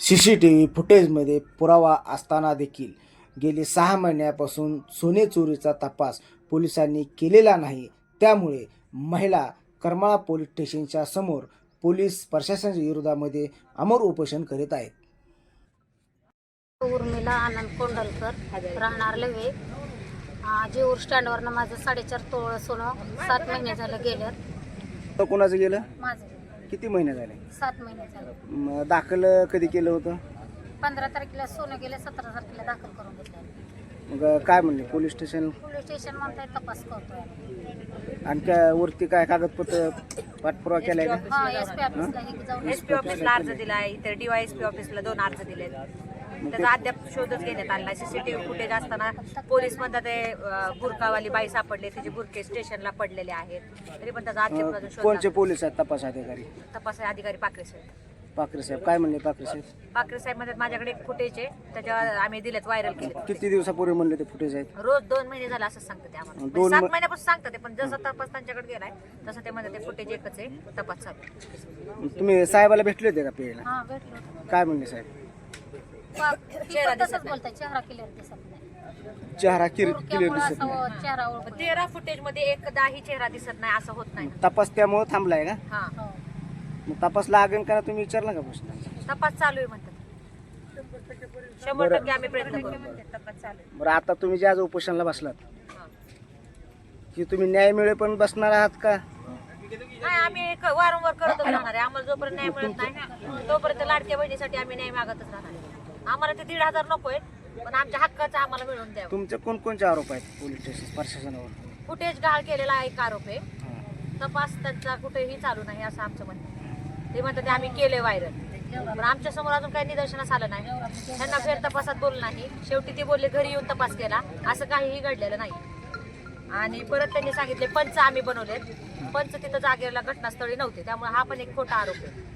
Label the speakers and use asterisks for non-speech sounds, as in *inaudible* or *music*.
Speaker 1: C C T V फुटेजमध्ये पुरावा असताना देखील गेली सहा महिन्यापासून सोने चोरीचा तपास पोलिसांनी केलेला नाही. त्यामुळे महिला करमाळा पोलीस स्टेशनच्या समोर पोलीस प्रशासनाच्या विरोधामध्ये अमर उपोषण करीत आहेत.
Speaker 2: उर्मिला आनंद कोंडलकर राहणार लवे जेऊर स्टँडवरनं माझं साडेचार तोळ सोनं सात महिने झालं गेलं
Speaker 1: तर कोणाचं गेलं?
Speaker 2: माझं.
Speaker 1: किती महिने झाले?
Speaker 2: सात महिने झालं.
Speaker 1: म, दाखल कधी केलं होतं?
Speaker 2: पंधरा तारखेला सोनं गेलं सतरा तारखेला दाखल करून घेतलं.
Speaker 1: मग काय म्हणले? Police station?
Speaker 2: पोलीस स्टेशन म्हणताय तपास करतोय.
Speaker 1: आणि काय वरती काय कागदपत्र पाठपुरावा केलाय का?
Speaker 2: हा एस पी ऑफिसला हे जाऊन
Speaker 3: एस पी ऑफिसला अर्ज दिलाय इतर डीवायएसपी ऑफिसला दोन अर्ज दिलेत. त्याचा अद्याप शोधच घेण्यात आला सीसीटीव्ही फुटेज असताना पोलीस म्हणतात ते बुरकावाली बाई सापडले तिचे बुरके स्टेशनला पडलेले आहेत. तरी पण त्याचा अद्याप अजून शोध
Speaker 1: कोणचे
Speaker 3: लागला.
Speaker 1: पोलीस आहेत? तपास अधिकारी.
Speaker 3: तपास अधिकारी पाकरे साहेब.
Speaker 1: पाकरे साहेब. काय म्हणले पाकरे साहेब?
Speaker 3: पाकरे साहेब म्हणतात माझ्याकडे फुटेज आहे. त्याच्यावर आम्ही दिलेत व्हायरल केले
Speaker 1: किती दिवसापूर्वी म्हणले ते फुटेज आहेत?
Speaker 3: रोज दोन महिने झाले असं सांगतात ते आम्हाला.
Speaker 1: दोन
Speaker 3: म्हणजे सात महिन्यापासून सांगतात ते पण जसं तपास त्यांच्याकडे गेलाय तसं ते म्हणतात ते फुटेज एकच आहे. तपास चालू आहे.
Speaker 1: तुम्ही साहेबाला भेटले होते का पेला
Speaker 2: हा भेटलो.
Speaker 1: काय म्हणले साहेब? *laughs*
Speaker 3: चेहरा
Speaker 2: तसंच
Speaker 3: दिसत नाही.
Speaker 2: बोलताय चेहरा क्लिअर दिसत नाही.
Speaker 1: चेहरा क्लिअर क्लिअर
Speaker 2: बुरक्यामुळं
Speaker 1: दिसत नाही.
Speaker 2: असं चेहरा ओळखत नाही.
Speaker 3: तेरा फुटेजमध्ये एकदाही चेहरा दिसत नाही असं होत नाही.
Speaker 1: तपास त्यामुळे थांबलाय का?
Speaker 3: हा.
Speaker 2: हो.
Speaker 1: मग तपास लागेल का तुम्ही विचारला का प्रश्न.
Speaker 3: तपास चालू आहे म्हणतात. शंभर
Speaker 1: बरं.
Speaker 3: टक्के आम्ही प्रयत्न करू. तपास चालू आहे.
Speaker 1: बरं आता तुम्ही जे आज उपोषणाला बसलात
Speaker 3: हा.
Speaker 1: की तुम्ही न्याय मिळे पण बसणार आहात का?
Speaker 3: नाही आम्ही एक वारंवार करतच राहणार आहे. आम्हाला जोपर्यंत न्याय मिळत नाही तोपर्यंत लाडक्या बहिणीसाठी आम्ही न्याय मागतच राहणार आहे. आम्हाला ते दीड हजार नकोय पण आमच्या हक्काचं आम्हाला मिळवून द्यावं.
Speaker 1: तुमचे कोणकोणचे आरोप आहेत पोलीस स्टेशन प्रशासनावर?
Speaker 3: फुटेज गहाळ केलेला एक आरोप आहे. तपास त्यांचा कुठेही चालू नाही असं आमचं म्हणणं. ते म्हणतात ते आम्ही केले व्हायरल पण आमच्यासमोर अजून काही निदर्शनास आलं नाही. त्यांना फेर तपासात बोललं नाही. शेवटी ते बोलले घरी येऊन तपास केला. असं काहीही घडलेलं नाही. आणि परत त्यांनी सांगितले पंच आम्ही बनवलेत. पंच तिथं जागेला घटनास्थळी नव्हते. त्यामुळे हा पण एक खोटा आरोप आहे.